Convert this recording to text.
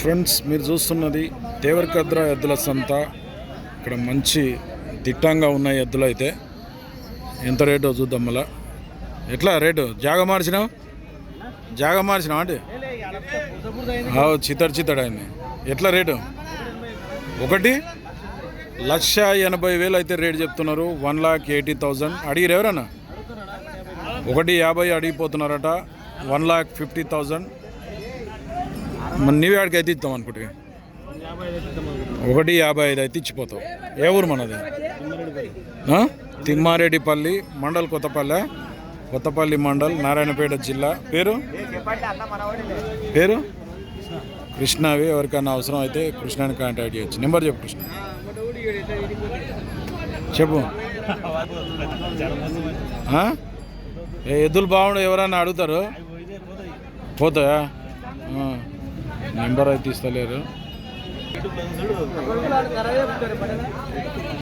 Friends మీరు చూస్తున్నది దేవరకద్ర ఎద్దుల సంత. ఇక్కడ మంచి దిట్టంగా ఉన్నాయి ఎద్దులు అయితే. ఎంత రేటో చూద్దాం మళ్ళా. ఎట్లా రేటు? జాగ మార్చినావు? జాగ మార్చినావు అంటే? అవు చితడు చితడు ఆయన ఎట్లా రేటు? ఒకటి? లక్ష ఎనభై వేలు అయితే రేటు చెప్తున్నారు. One lakh eighty thousand. అడిగిరు ఎవరన్నా? ఒకటి యాభై అడిగిపోతున్నారట. One lakh fifty thousand. మన నీవే ఆడికి అయితే ఇస్తాం అనుకుంటే ఒకటి యాభై ఐదు అయితే ఇచ్చిపోతావు ఏ ఊరు మనది? తిమ్మారెడ్డిపల్లి మండల్ కొత్తపల్లె కొత్తపల్లి మండల్ నారాయణపేట జిల్లా. పేరు? పేరు? కృష్ణవి. ఎవరికైనా అవసరం అయితే కృష్ణని కాంటాక్ట్ చేయొచ్చు. నెంబర్ చెప్పు కృష్ణ. చెప్పు. ఏ ఎద్దులు బాగుండు ఎవరైనా అడుగుతారు? పోతాయా? నెంబర్ అయితే ఇస్తలేరు.